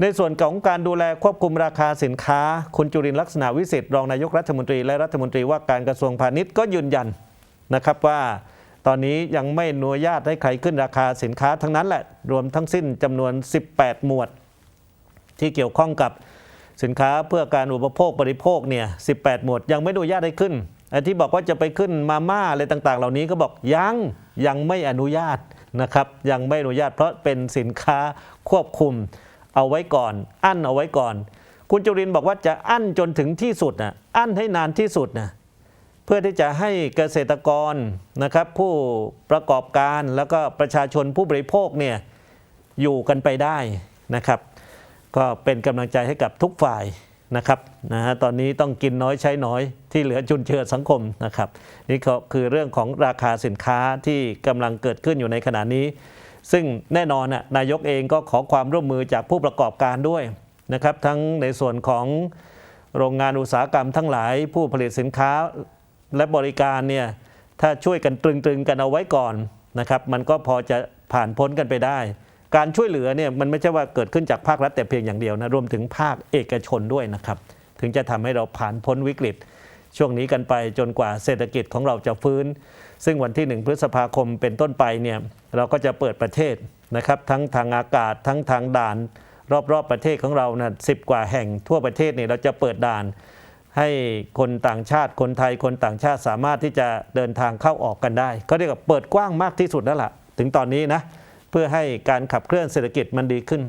ในส่วนของการดูแลควบคุมราคาสินค้า คุณจุรินลักษณะวิสิทธิ์รองนายกรัฐมนตรีและรัฐมนตรีว่าการกระทรวงพาณิชย์ก็ยืนยันนะครับว่าตอนนี้ยังไม่อนุญาตให้ใครขึ้นราคาสินค้าทั้งนั้นแหละ รวมทั้งสิ้นจำนวน 18 หมวด ที่เกี่ยวข้องกับสินค้าเพื่อการอุปโภคบริโภคเนี่ย 18 หมวดยังไม่อนุญาตให้ขึ้นไอ้ที่บอกว่าจะไปขึ้นมาม่าอะไรต่างๆ เหล่านี้ก็บอกยังยังไม่อนุญาตนะครับ ยังไม่อนุญาตเพราะเป็นสินค้าควบคุม เอาไว้ก่อน อั้นเอาไว้ก่อน คุณจุรินบอกว่าจะอั้นจนถึงที่สุดนะอั้นให้นานที่สุดนะเพื่อที่จะให้เกษตรกรนะครับผู้ประกอบการแล้วก็ประชาชนผู้บริโภคเนี่ยอยู่กันไปได้นะครับ ก็เป็นกำลังใจให้กับทุกฝ่ายนะครับนะฮะตอนนี้ต้องกินน้อยใช้น้อยที่เหลือจุนเจือสังคมนะครับ นี่ก็คือเรื่องของราคาสินค้าที่กำลังเกิดขึ้นอยู่ในขณะนี้ ซึ่งแน่นอนน่ะนายกเองก็ขอความร่วมมือจากผู้ประกอบการด้วยนะครับ ทั้งในส่วนของโรงงานอุตสาหกรรมทั้งหลายผู้ผลิตสินค้าและบริการเนี่ยถ้าช่วยกันตรึงๆกันเอาไว้ก่อนนะครับ มันก็พอจะผ่านพ้นกันไปได้ การช่วยเหลือเนี่ยมันไม่ใช่ว่าเกิดขึ้นจากภาครัฐแต่เพียงอย่างเดียวนะรวมถึงภาคเอกชนด้วยนะครับ ถึงจะทำให้เราผ่านพ้นวิกฤต ช่วงนี้กันไปจนกว่าเศรษฐกิจของเราจะฟื้น ซึ่งวันที่ 1 พฤษภาคมเป็นต้นไปเนี่ยเราก็จะเปิดประเทศนะครับทั้งทางอากาศทั้งทางด่าน รอบๆประเทศของเรานะสิกว่าแห่งทั่วประเทศเนี่ยเราจะเปิดด่าน ให้คนต่างชาติคนไทยคนต่างชาติสามารถที่จะเดินทางเข้าออกกันได้ก็เรียกว่าเปิดกว้างมากที่สุดแล้วล่ะ ถึงตอนนี้นะเพื่อให้การขับเคลื่อนเศรษฐกิจมันดีขึ้น